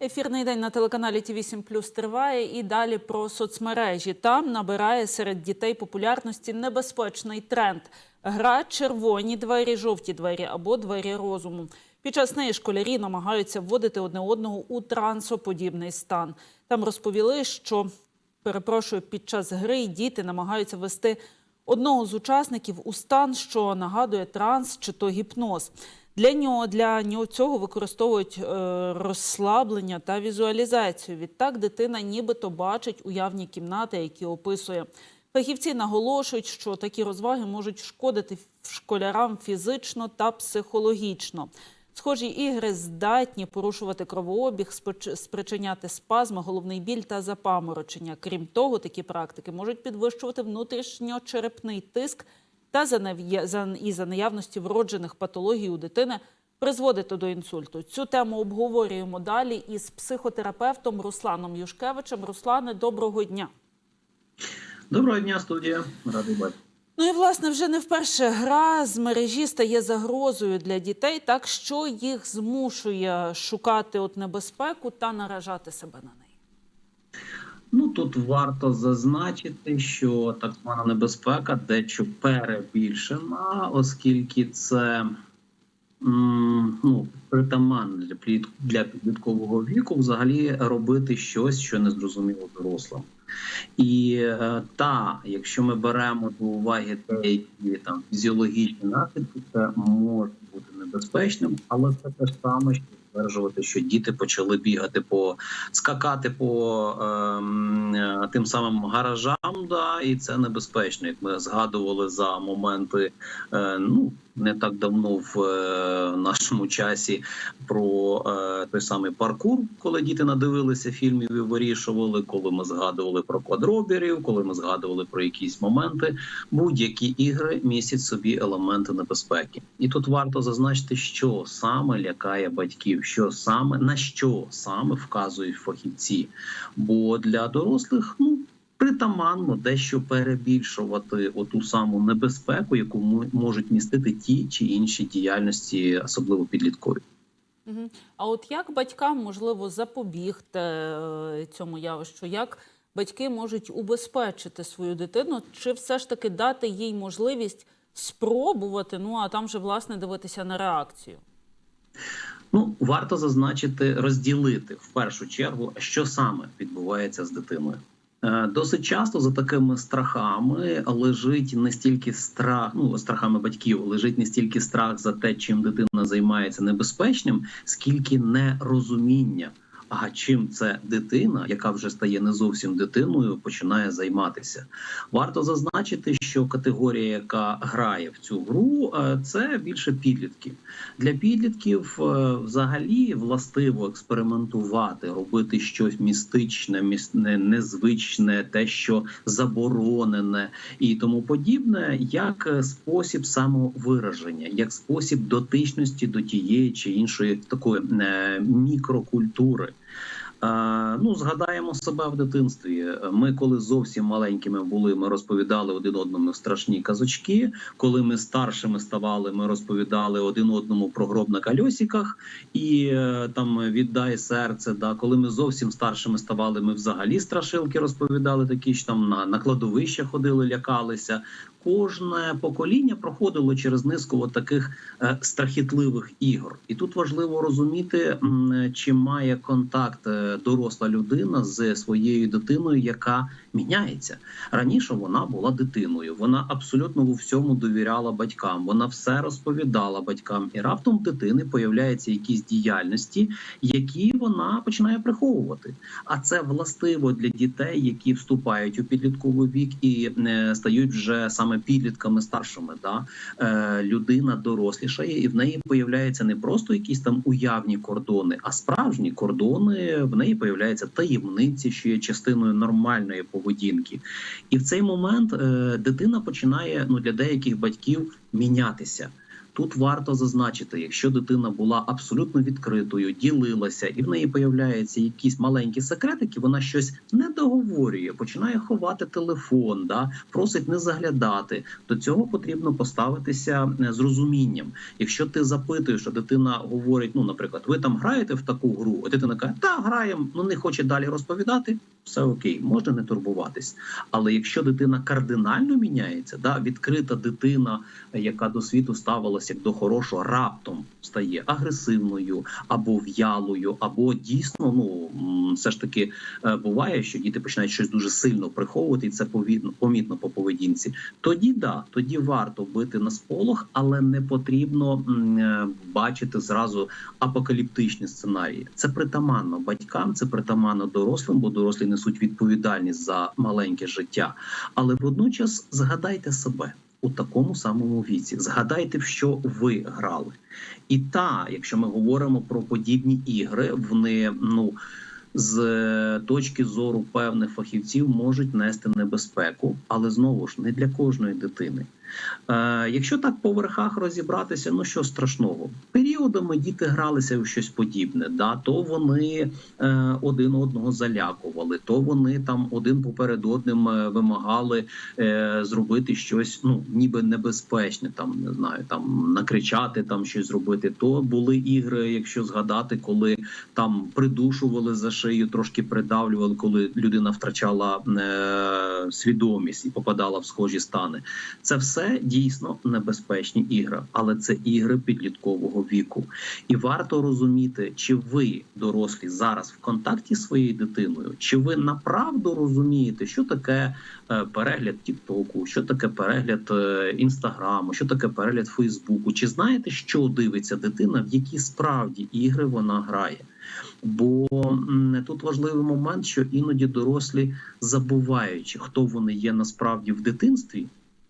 Ефірний день на телеканалі Ті 7 Плюс триває і далі про соцмережі. Там набирає серед дітей популярності небезпечний тренд. Гра червоні двері, жовті двері або двері розуму. Під час неї школярі намагаються вводити одне одного у трансоподібний стан. Там розповіли, що перепрошую, під час гри діти намагаються вести одного з учасників у стан, що нагадує транс чи то гіпноз. Для нього для нього цього використовують е, розслаблення та візуалізацію. Відтак дитина нібито бачить уявні кімнати, які описує. Фахівці наголошують, що такі розваги можуть шкодити школярам фізично та психологічно. Схожі ігри здатні порушувати кровообіг, спричиняти спазми, головний біль та запаморочення. Крім того, такі практики можуть підвищувати внутрішньочерепний тиск та і за наявності вроджених патологій у дитини призводити до інсульту. Цю тему обговорюємо далі із психотерапевтом Русланом Юшкевичем. Руслане, доброго дня. Доброго дня, студія. Радий бачити. Ну і власне вже не вперше гра з мережі стає загрозою для дітей, так що їх змушує шукати от небезпеку та наражати себе на неї. Ну тут варто зазначити, що так звана небезпека дещо перебільшена, оскільки це ну, притаманно для плід- для підліткового віку взагалі робити щось, що не зрозуміло дорослим. І е, та, якщо ми беремо до уваги деякі там фізіологічні наслідки, це може бути небезпечним, але це те саме, що стверджувати, що діти почали бігати по скакати по ем, е, тим самим гаражам, да, і це небезпечно. Як ми згадували за моменти, е, ну не так давно в е, нашому часі про е, той самий паркур, коли діти надивилися фільмів і вирішували, коли ми згадували про квадробірів, коли ми згадували про якісь моменти, будь-які ігри містять собі елементи небезпеки. І тут варто зазначити, що саме лякає батьків, що саме на що саме вказують фахівці. Бо для дорослих, ну. Притаманно дещо перебільшувати оту саму небезпеку, яку можуть містити ті чи інші діяльності, особливо підліткові. А от як батькам можливо запобігти е, цьому явищу? Як батьки можуть убезпечити свою дитину, чи все ж таки дати їй можливість спробувати? Ну а там вже власне дивитися на реакцію? Ну варто зазначити, розділити в першу чергу, що саме відбувається з дитиною. Е, Досить часто за такими страхами лежить не стільки страх, ну страхами батьків, лежить не стільки страх за те, чим дитина займається небезпечним, скільки нерозуміння. А чим це дитина, яка вже стає не зовсім дитиною, починає займатися? Варто зазначити, що категорія, яка грає в цю гру, е, це більше підлітків. Для підлітків е, взагалі властиво експериментувати, робити щось містичне, міс- незвичне, те, що заборонене і тому подібне, як е, спосіб самовираження, як спосіб дотичності до тієї чи іншої такої мікрокультури. Ну, згадаємо себе в дитинстві. Ми, коли зовсім маленькими були, ми розповідали один одному страшні казочки. Коли ми старшими ставали, ми розповідали один одному про гроб на кольосиках і е, там віддай серце. Да, коли ми зовсім старшими ставали, ми взагалі страшилки розповідали, такі ж там на, на кладовище ходили, лякалися. Кожне покоління проходило через низку от таких е, страхітливих ігор, і тут важливо розуміти, чи має контакт е, доросла людина з своєю дитиною, яка міняється. Раніше вона була дитиною, вона абсолютно у всьому довіряла батькам. Вона все розповідала батькам, і раптом дитини появляються якісь діяльності, які вона починає приховувати. А це властиво для дітей, які вступають у підлітковий вік і не стають вже саме підлітками старшими. Да? Е, людина дорослішає, і в неї появляються не просто якісь там уявні кордони, а справжні кордони. В неї появляються таємниці, що є частиною нормальної поведінки. І в цей момент е, дитина починає ну для деяких батьків мінятися. Тут варто зазначити, якщо дитина була абсолютно відкритою, ділилася, і в неї появляються якісь маленькі секретики, вона щось не договорює, починає ховати телефон, да просить не заглядати. До цього потрібно поставитися е, з розумінням. Якщо ти запитуєш, а дитина говорить: ну, наприклад, ви там граєте в таку гру, а дитина каже, та граємо, ну не хоче далі розповідати. Все окей, можна не турбуватись. Але якщо дитина кардинально міняється, да, відкрита дитина, яка до світу ставилася як до хорошого, раптом стає агресивною або в'ялою, або дійсно, ну все ж таки е, буває, що діти починають щось дуже сильно приховувати, і це повідно помітно по поведінці. Тоді да, тоді варто бити на сполох, але не потрібно е, бачити зразу апокаліптичні сценарії. Це притаманно батькам, це притаманно дорослим, бо дорослі несуть відповідальність за маленьке життя. Але водночас згадайте себе у такому самому віці. Згадайте, в що ви грали. І та, якщо ми говоримо про подібні ігри, вони ну. З е, точки зору певних фахівців можуть нести небезпеку, але знову ж не для кожної дитини. Е, якщо так по верхах розібратися, ну що страшного, періодами діти гралися в щось подібне. Да, то вони е, один одного залякували, то вони там один поперед одним е, вимагали зробити щось, ну ніби небезпечне, там не знаю, там накричати, там щось зробити. То були ігри, якщо згадати, коли там придушували за шию, трошки придавлювали, коли людина втрачала свідомість і попадала в схожі стани. Це все дійсно небезпечні ігри, але це ігри підліткового віку. І варто розуміти, чи ви, дорослі, зараз в контакті з своєю дитиною, чи ви направду розумієте, що таке е, перегляд Тіктоку, що таке перегляд е, Інстаграму, що таке перегляд Фейсбуку, чи знаєте, що дивиться дитина, в які справді ігри вона грає? Бо тут важливий момент, що іноді дорослі, забуваючи, хто вони є насправді в дитинстві,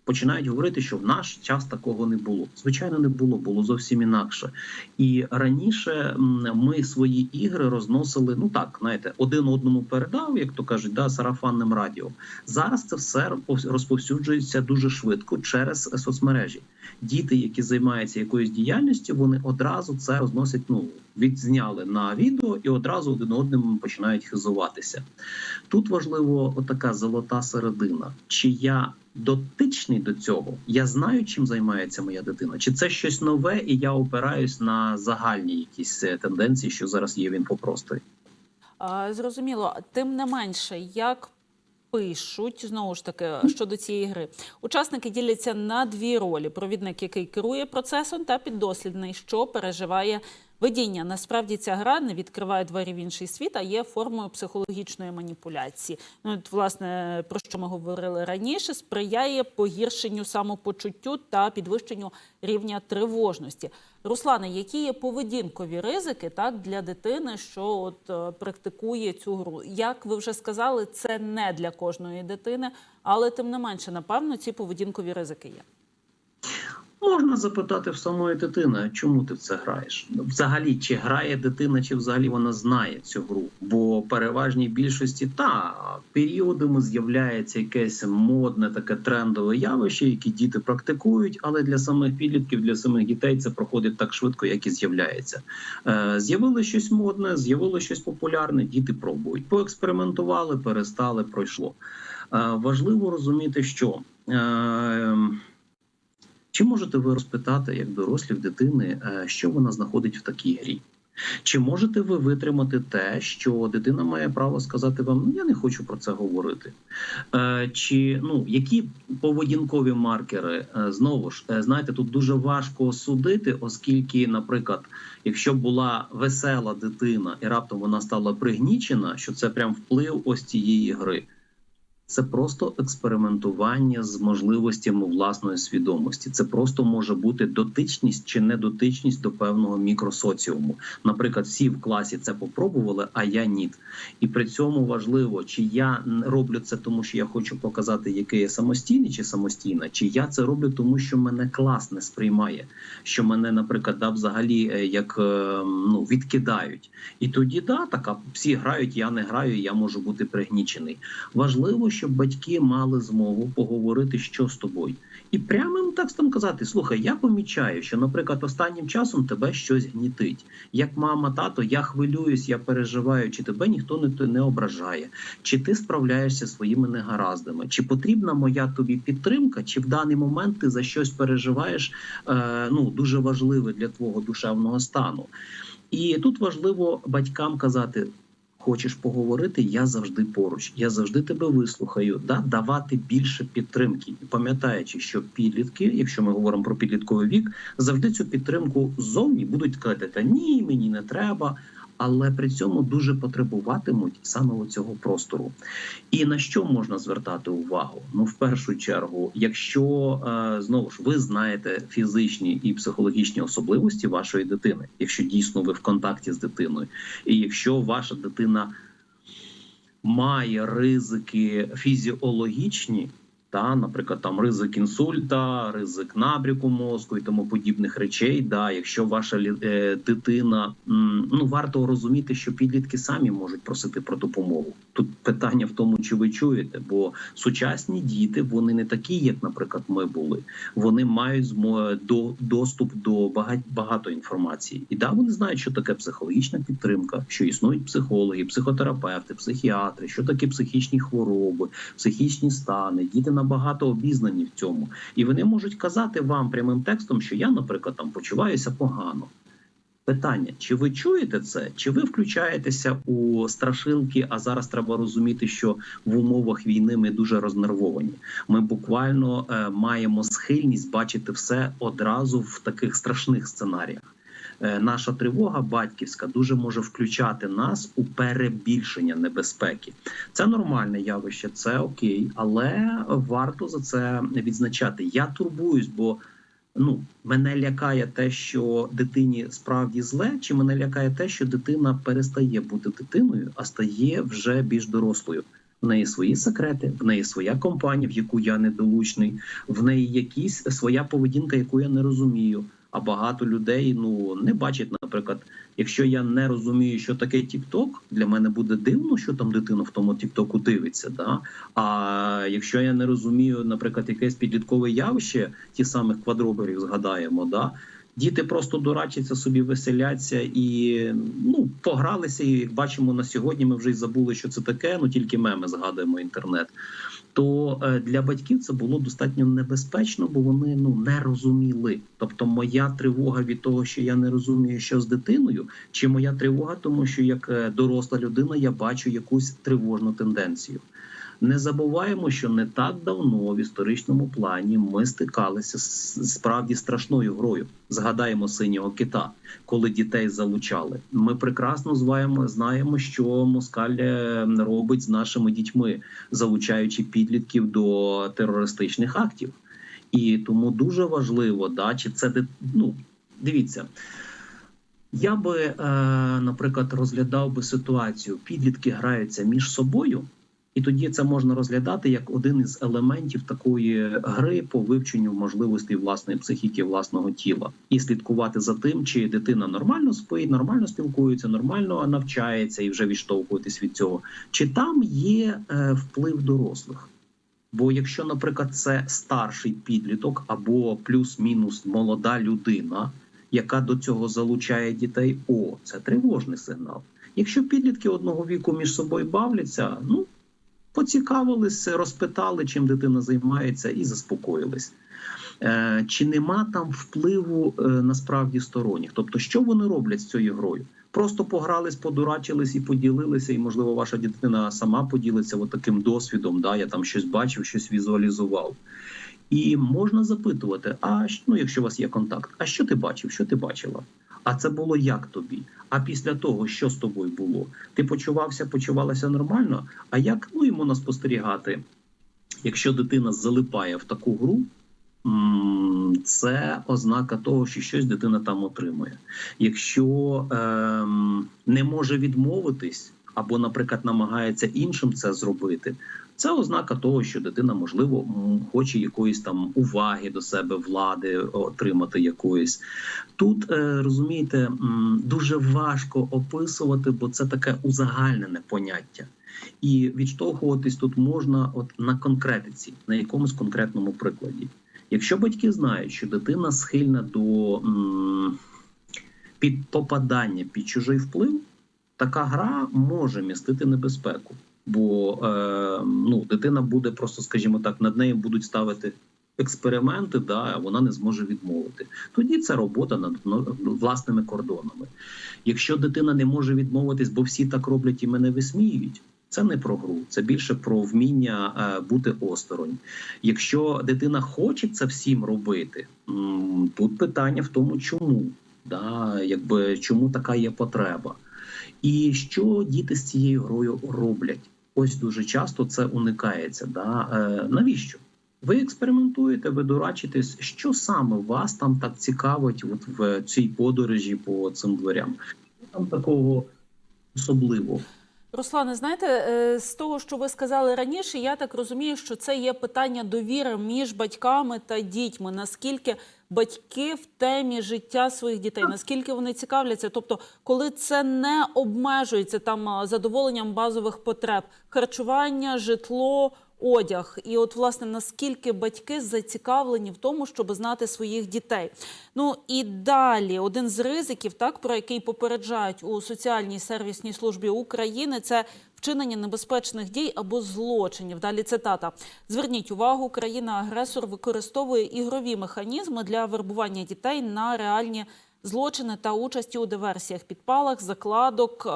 починають говорити, що в наш час такого не було. Звичайно, не було, було зовсім інакше. І раніше ми свої ігри розносили. Ну так, знаєте, один одному передав, як то кажуть, да, сарафанним радіо. Зараз це все розповсюджується дуже швидко через соцмережі. Діти, які займаються якоюсь діяльністю, вони одразу це розносять. Ну відзняли на відео і одразу один одним починають хизуватися. Тут важливо отака золота середина. Чи я дотичний до цього? Я знаю, чим займається моя дитина, чи це щось нове, і я опираюсь на загальні якісь е, тенденції, що зараз є в інфопросторі. А, Зрозуміло, тим не менше, як пишуть знову ж таки щодо цієї гри, учасники діляться на дві ролі: провідник, який керує процесом, та піддослідний, що переживає видіння. Насправді ця гра не відкриває двері в інший світ, а є формою психологічної маніпуляції. Ну, от, власне, про що ми говорили раніше, сприяє погіршенню самопочуттю та підвищенню рівня тривожності. Руслане, які є поведінкові ризики так для дитини, що от е, практикує цю гру? Як ви вже сказали, це не для кожної дитини, але тим не менше, напевно, ці поведінкові ризики є. Можна запитати в самої дитини, чому ти в це граєш? Взагалі, чи грає дитина, чи взагалі вона знає цю гру? Бо переважній більшості та періодами з'являється якесь модне таке трендове явище, яке діти практикують, але для самих підлітків, для самих дітей це проходить так швидко, як і з'являється. Е, з'явилось щось модне, з'явилось щось популярне. Діти пробують. Поекспериментували, перестали, пройшло. Е, важливо розуміти, що. Чи можете ви розпитати як дорослі дитини, е, що вона знаходить в такій грі? Чи можете ви витримати те, що дитина має право сказати вам, ну я не хочу про це говорити? Е, Чи ну які поведінкові маркери Е, знову ж знаєте, тут дуже важко судити, оскільки, наприклад, якщо була весела дитина і раптом вона стала пригнічена, що це прям вплив ось цієї гри. Це просто експериментування з можливостями власної свідомості. Це просто може бути дотичність чи недотичність до певного мікросоціуму. Наприклад, всі в класі це попробували, а я ні. І при цьому важливо, чи я роблю це, тому що я хочу показати, який я самостійний чи самостійна, чи я це роблю, тому що мене клас не сприймає, що мене, наприклад, да, взагалі е, як е, ну відкидають. І тоді да, така всі грають, я не граю, я можу бути пригнічений. Важливо щоб батьки мали змогу поговорити, що з тобою, і прямим текстом казати: слухай, я помічаю, що, наприклад, останнім часом тебе щось гнітить. Як мама, тато, я хвилююсь, я переживаю, чи тебе ніхто не, не ображає, чи ти справляєшся своїми негараздами, чи потрібна моя тобі підтримка, чи в даний момент ти за щось переживаєш е, ну дуже важливе для твого душевного стану. І тут важливо батькам казати: хочеш поговорити, я завжди поруч, я завжди тебе вислухаю, да? давати більше підтримки. І пам'ятаючи, що підлітки, якщо ми говоримо про підлітковий вік, завжди цю підтримку ззовні будуть казати, та ні, мені не треба. Але при цьому дуже потребуватимуть саме цього простору. І на що можна звертати увагу? Ну, в першу чергу, якщо е, знову ж ви знаєте фізичні і психологічні особливості вашої дитини, якщо дійсно ви в контакті з дитиною, і якщо ваша дитина має ризики фізіологічні, та, наприклад, там ризик інсульта, ризик набряку мозку і тому подібних речей. Да, якщо ваша е, дитина, ну варто розуміти, що підлітки самі можуть просити про допомогу. Тут питання в тому, чи ви чуєте, бо сучасні діти вони не такі, як, наприклад, ми були. Вони мають до доступ до багать, багато інформації. І да, вони знають, що таке психологічна підтримка, що існують психологи, психотерапевти, психіатри, що таке психічні хвороби, психічні стани. Діти набагато обізнані в цьому, і вони можуть казати вам прямим текстом, що я, наприклад, там почуваюся погано. Питання: чи ви чуєте це? Чи ви включаєтеся у страшилки? А зараз треба розуміти, що в умовах війни ми дуже рознервовані. Ми буквально е, маємо схильність бачити все одразу в таких страшних сценаріях. Е, наша тривога батьківська дуже може включати нас у перебільшення небезпеки. Це нормальне явище, це окей, але варто за це відзначати. Я турбуюсь, бо ну мене лякає те, що дитині справді зле, чи мене лякає те, що дитина перестає бути дитиною, а стає вже більш дорослою. В неї свої секрети, в неї своя компанія, в яку я недолучний, в неї якісь своя поведінка, яку я не розумію. А багато людей ну не бачать, наприклад, якщо я не розумію, що таке TikTok, для мене буде дивно, що там дитина в тому TikTok дивиться. Да? А якщо я не розумію, наприклад, якесь підліткове явище, ті самих квадроберів згадаємо, да. Діти просто дурачаться собі, веселяться і ну погралися. І як бачимо на сьогодні, ми вже й забули, що це таке. Ну тільки меми згадуємо інтернет. То е, для батьків це було достатньо небезпечно, бо вони ну не розуміли. Тобто, моя тривога від того, що я не розумію, що з дитиною, чи моя тривога, тому що як е, доросла людина я бачу якусь тривожну тенденцію. Не забуваємо, що не так давно в історичному плані ми стикалися з справді страшною грою. Згадаємо синього кита, коли дітей залучали. Ми прекрасно знаємо, знаємо, що москаль робить з нашими дітьми, залучаючи підлітків до терористичних актів. І тому дуже важливо, да, чи це ну, дивіться. Я би, е, наприклад, розглядав би ситуацію: підлітки граються між собою, і тоді це можна розглядати як один із елементів такої гри по вивченню можливостей власної психіки, власного тіла, і слідкувати за тим, чи дитина нормально спить, нормально спілкується, нормально навчається і вже відштовхуватись від цього, чи там є е, вплив дорослих. Бо якщо, наприклад, це старший підліток або плюс-мінус молода людина, яка до цього залучає дітей, о, це тривожний сигнал. Якщо підлітки одного віку між собою бавляться, ну поцікавилися, розпитали, чим дитина займається, і заспокоїлись. Е, чи нема там впливу е, насправді сторонніх? Тобто, що вони роблять з цією грою? Просто погрались, подурачились і поділилися, і можливо, ваша дитина сама поділиться таким досвідом. Да, я там щось бачив, щось візуалізував. І можна запитувати: а ну, якщо у вас є контакт, а що ти бачив, що ти бачила? А це було як тобі? А після того, що з тобою було? Ти почувався, почувалася нормально? А як ну йому спостерігати, якщо дитина залипає в таку гру? Це ознака того, що щось дитина там отримує. Якщо ем, не може відмовитись, або, наприклад, намагається іншим це зробити. Це ознака того, що дитина, можливо, хоче якоїсь там уваги до себе, влади отримати якоїсь. Тут е, розумієте, дуже важко описувати, бо це таке узагальнене поняття. І відштовхуватись тут можна от на конкретиці, на якомусь конкретному прикладі. Якщо батьки знають, що дитина схильна до м, попадання під чужий вплив, така гра може містити небезпеку. Бо е, ну, дитина буде просто, скажімо так, над нею будуть ставити експерименти, да, а вона не зможе відмовити. Тоді це робота над ну, власними кордонами. Якщо дитина не може відмовитись, бо всі так роблять і мене висміюють. Це не про гру, це більше про вміння е, бути осторонь. Якщо дитина хоче це всім робити, тут питання в тому, чому, да, якби чому така є потреба. І що діти з цією грою роблять? Ось дуже часто це уникається. Да? Е, навіщо? Ви експериментуєте, ви дурачитесь, що саме вас там так цікавить от в цій подорожі по цим дверям? Що там такого особливого? Руслане, знаєте, е, з того, що ви сказали раніше, я так розумію, що це є питання довіри між батьками та дітьми. Наскільки батьки в темі життя своїх дітей, наскільки вони цікавляться? Тобто, коли це не обмежується там задоволенням базових потреб, харчування, житло. Одяг, і от власне наскільки батьки зацікавлені в тому, щоб знати своїх дітей. Ну і далі один з ризиків, так про який попереджають у соціальній сервісній службі України, це вчинення небезпечних дій або злочинів. Далі цитата: зверніть увагу, країна-агресор використовує ігрові механізми для вербування дітей на реальні. Злочини та участі у диверсіях, підпалах, закладок, е,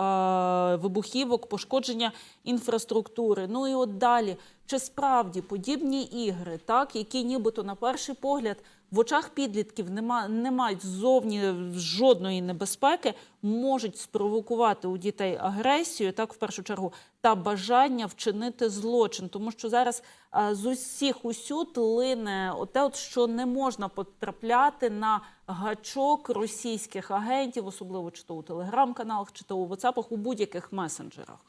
вибухівок, пошкодження інфраструктури. Ну і от далі, чи справді подібні ігри, так які нібито на перший погляд в очах підлітків нема, не мають ззовні жодної небезпеки, можуть спровокувати у дітей агресію, так в першу чергу, та бажання вчинити злочин, тому що зараз а, з усіх усюд лине оте, от що не можна потрапляти на гачок російських агентів, особливо чи то у телеграм-каналах, чи то у WhatsApp, у будь-яких месенджерах.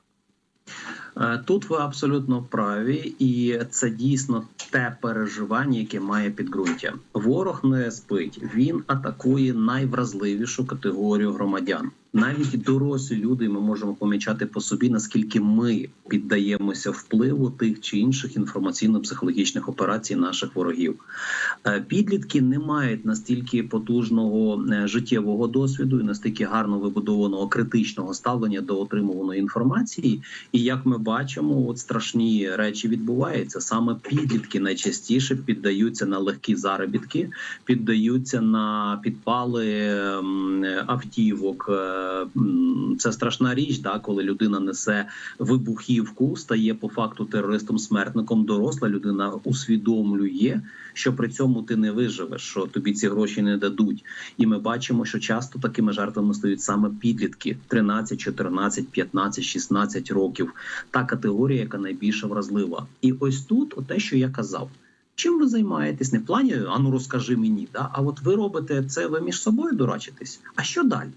Е, Тут ви абсолютно праві, і це дійсно те переживання, яке має підґрунтя. Ворог не спить, він атакує найвразливішу категорію громадян. Навіть дорослі люди ми можемо помічати по собі, наскільки ми піддаємося впливу тих чи інших інформаційно-психологічних операцій наших ворогів. Е, Підлітки не мають настільки потужного е, життєвого досвіду і настільки гарно вибудованого критичного ставлення до отримуваної інформації. І як ми бачимо, от страшні речі відбуваються. Саме підлітки найчастіше піддаються на легкі заробітки, піддаються на підпали ем, автівок. Е, Це страшна річ, да, коли людина несе вибухівку, стає по факту терористом-смертником. Доросла людина усвідомлює, що при цьому ти не виживеш, що тобі ці гроші не дадуть. І ми бачимо, що часто такими жертвами стають саме підлітки 13, 14, 15, 16 років. Та категорія, яка найбільше вразлива. І ось тут, те, що я казав. Чим ви займаєтесь? Не в плані ану розкажи мені, да? а от ви робите це, ви між собою дурачитесь. А що далі?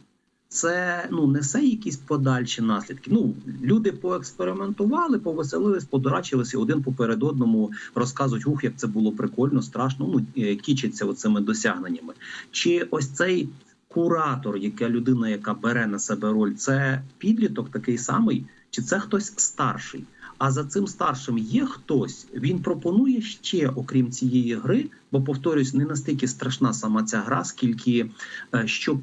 Це ну несе якісь подальші наслідки. Ну люди поекспериментували, повеселились, подурачилися один поперед одному, розказують, ух, як це було прикольно, страшно. Ну е, кічаться оцими досягненнями. Чи ось цей куратор, яка людина, яка бере на себе роль, це підліток такий самий, чи це хтось старший? А за цим старшим є хтось. Він пропонує ще, окрім цієї гри, бо повторюсь, не настільки страшна сама ця гра, скільки е, що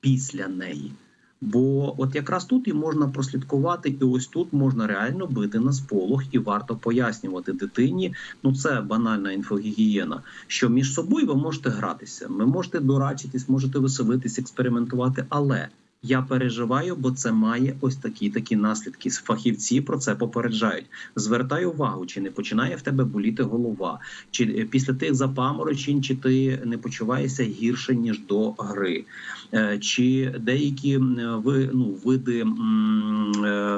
після неї. Бо от якраз тут і можна прослідкувати, і ось тут можна реально бити на сполох, і варто пояснювати дитині. Ну це банальна інфогігієна. Що між собою ви можете гратися, ви можете дурачитись, можете веселитись, експериментувати, але. Я переживаю, бо це має ось такі такі наслідки. Фахівці про це попереджають. Звертай увагу, чи не починає в тебе боліти голова, чи е, після тих запаморочень, чи ти не почуваєшся гірше ніж до гри, Е, чи деякі ви ну види е,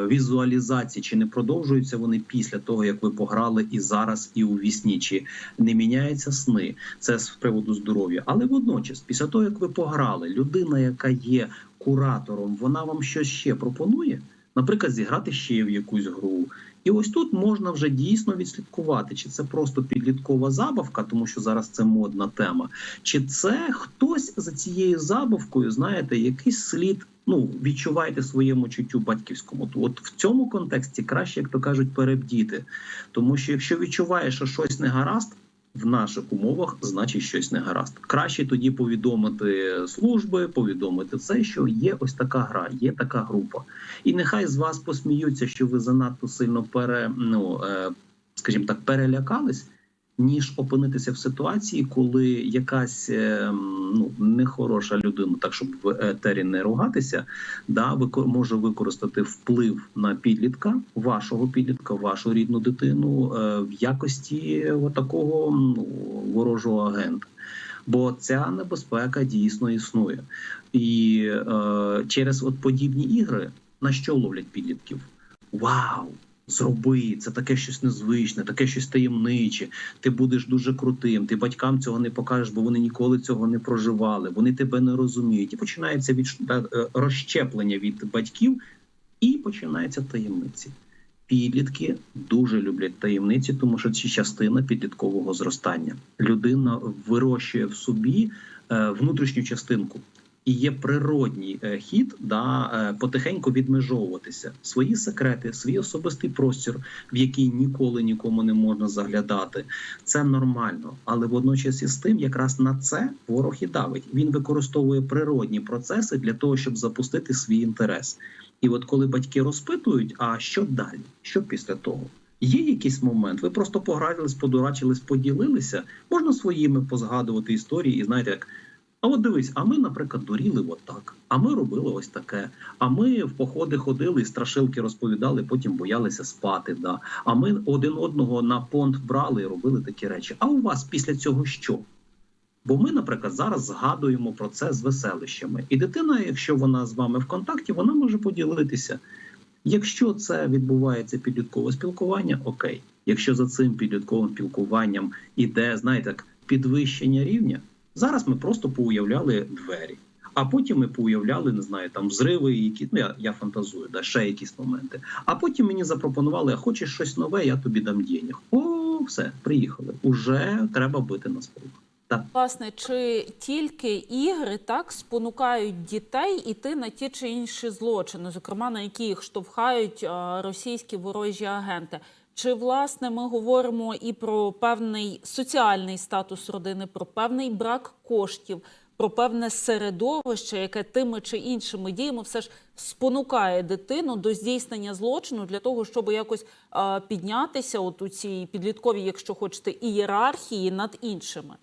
візуалізації, чи не продовжуються вони після того, як ви пограли і зараз, і у вісні, чи не міняються сни. Це з приводу здоров'я, але водночас, після того як ви пограли, людина, яка є куратором, вона вам щось ще пропонує. наприклад, зіграти ще в якусь гру. І ось тут можна вже дійсно відслідкувати, чи це просто підліткова забавка, тому що зараз це модна тема, чи це хтось за цією забавкою, знаєте, якийсь слід. Ну, відчуваєте своєму чуттю батьківському. От в цьому контексті краще, як то кажуть, перебдіти. Тому що якщо відчуваєш, що щось не гаразд в наших умовах, значить щось не гаразд. Краще тоді повідомити служби, повідомити це, що є ось така гра, є така група. І нехай з вас посміються, що ви занадто сильно пере, ну, е, скажімо так, перелякались, ніж опинитися в ситуації, коли якась е, ну, нехороша людина, так щоб в етері не ругатися, да, може використати вплив на підлітка, вашого підлітка, вашу рідну дитину е, в якості такого ну, ворожого агента. Бо ця небезпека дійсно існує. І е, через от подібні ігри на що ловлять підлітків? Вау! Зроби це таке щось незвичне, таке щось таємниче. Ти будеш дуже крутим. Ти батькам цього не покажеш, бо вони ніколи цього не проживали. Вони тебе не розуміють. І починається від е, розщеплення від батьків, і починається таємниці. Підлітки дуже люблять таємниці, тому що це частина підліткового зростання. Людина вирощує в собі е, внутрішню частинку. І є природній е, хід да е, потихеньку відмежовуватися свої секрети, свій особистий простір, в який ніколи нікому не можна заглядати. Це нормально, але водночас із тим, якраз на це ворог і давить. Він використовує природні процеси для того, щоб запустити свій інтерес. І от коли батьки розпитують, а що далі? Що після того? Є якийсь момент, ви просто погрались, подурачились, поділилися. Можна своїми позгадувати історії, і знаєте, як а от дивись, а ми, наприклад, дуріли отак, а ми робили ось таке. А ми в походи ходили страшилки розповідали, потім боялися спати. Да. А ми один одного на понт брали і робили такі речі. А у вас після цього що? Бо ми, наприклад, зараз згадуємо про це з веселищами. І дитина, якщо вона з вами в контакті, вона може поділитися. Якщо це відбувається підліткове спілкування, окей. Якщо за цим підлітковим спілкуванням іде, знаєте, підвищення рівня, зараз ми просто поуявляли двері. А потім ми поуявляли, не знаю, там взриви, які ну я, я фантазую, да, ще якісь моменти. А потім мені запропонували: а хочеш щось нове, я тобі дам денег. О, все, приїхали. Уже треба бити на сполох. Так. Власне, чи тільки ігри так спонукають дітей іти на ті чи інші злочини, зокрема на які їх штовхають російські ворожі агенти? Чи власне ми говоримо і про певний соціальний статус родини, про певний брак коштів, про певне середовище, яке тими чи іншими діями все ж спонукає дитину до здійснення злочину для того, щоб якось а, піднятися от у цій підлітковій, якщо хочете, ієрархії над іншими?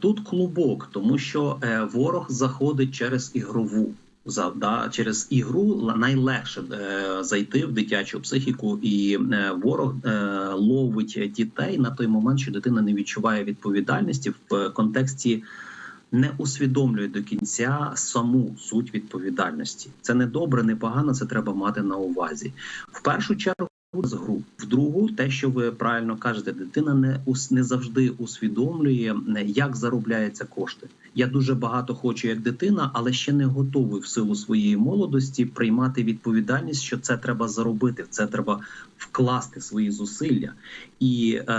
Тут клубок, тому що е, ворог заходить через ігрову. За, да, через ігру найлегше е, зайти в дитячу психіку, і е, ворог е, ловить дітей на той момент, що дитина не відчуває відповідальності в е, контексті, не усвідомлює до кінця саму суть відповідальності. Це не добре, не погано. Це треба мати на увазі. В першу чергу з гру. В другу, те, що ви правильно кажете, дитина не ус не завжди усвідомлює, е, як заробляються кошти. Я дуже багато хочу як дитина, але ще не готовий в силу своєї молодості приймати відповідальність, що це треба заробити, в це треба вкласти свої зусилля. І е,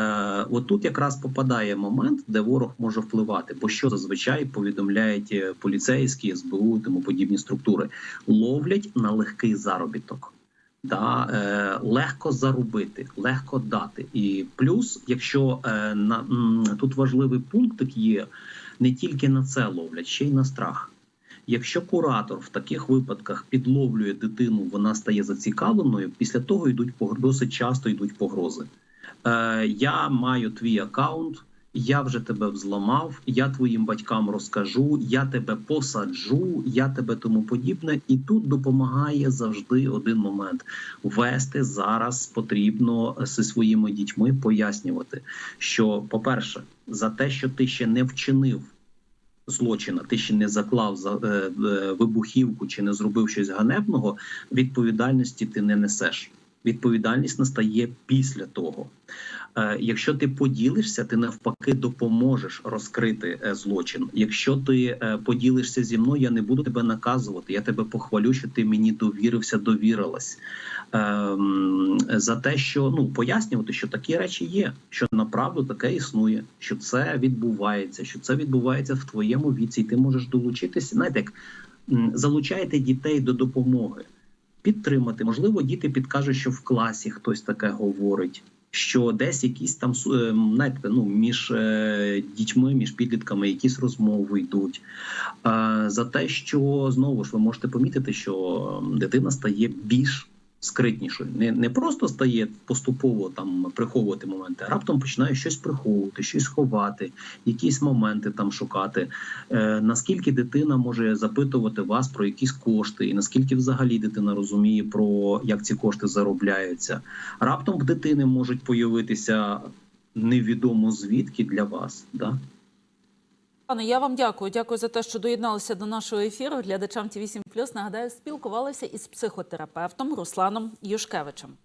отут якраз попадає момент, де ворог може впливати, бо що зазвичай повідомляють е, поліцейські, СБУ тому подібні структури, ловлять на легкий заробіток. Да, е, легко заробити, легко дати. І плюс, якщо е, на тут важливий пункт є, не тільки на це ловлять, ще й на страх. Якщо куратор в таких випадках підловлює дитину, вона стає зацікавленою. Після того йдуть досить часто йдуть погрози. Е, я маю твій аккаунт, я вже тебе взламав, я твоїм батькам розкажу, я тебе посаджу, я тебе тому подібне. І тут допомагає завжди один момент: вести зараз потрібно зі своїми дітьми пояснювати, що, по-перше, за те, що ти ще не вчинив. Злочина, ти ще не заклав за е, е, вибухівку чи не зробив щось ганебного, відповідальності ти не несеш. Відповідальність настає після того. Е, Якщо ти поділишся, ти навпаки допоможеш розкрити е, злочин. Якщо ти е, поділишся зі мною, я не буду тебе наказувати. Я тебе похвалю, що ти мені довірився, довірилась ем, за те, що ну пояснювати, що такі речі є, що направду таке існує, що це відбувається, що це відбувається в твоєму віці, і ти можеш долучитися. Знаєте, як залучаєте дітей до допомоги, підтримати. Можливо, діти підкажуть, що в класі хтось таке говорить. Що десь якісь там е, знаєте, ну між е, дітьми, між підлітками якісь розмови йдуть. За те, що знову ж ви можете помітити, що дитина стає більш скритнішою. Не, не просто стає поступово там приховувати моменти, а раптом починає щось приховувати, щось ховати, якісь моменти там шукати. Е, наскільки дитина може запитувати вас про якісь кошти, і наскільки взагалі дитина розуміє про як ці кошти заробляються. Раптом в дитини можуть появитися невідомо звідки для вас. Да? Пане, я вам дякую. Дякую за те, що доєдналися до нашого ефіру. Глядачам ТВ 7 Нагадаю, спілкувалися із психотерапевтом Русланом Юшкевичем.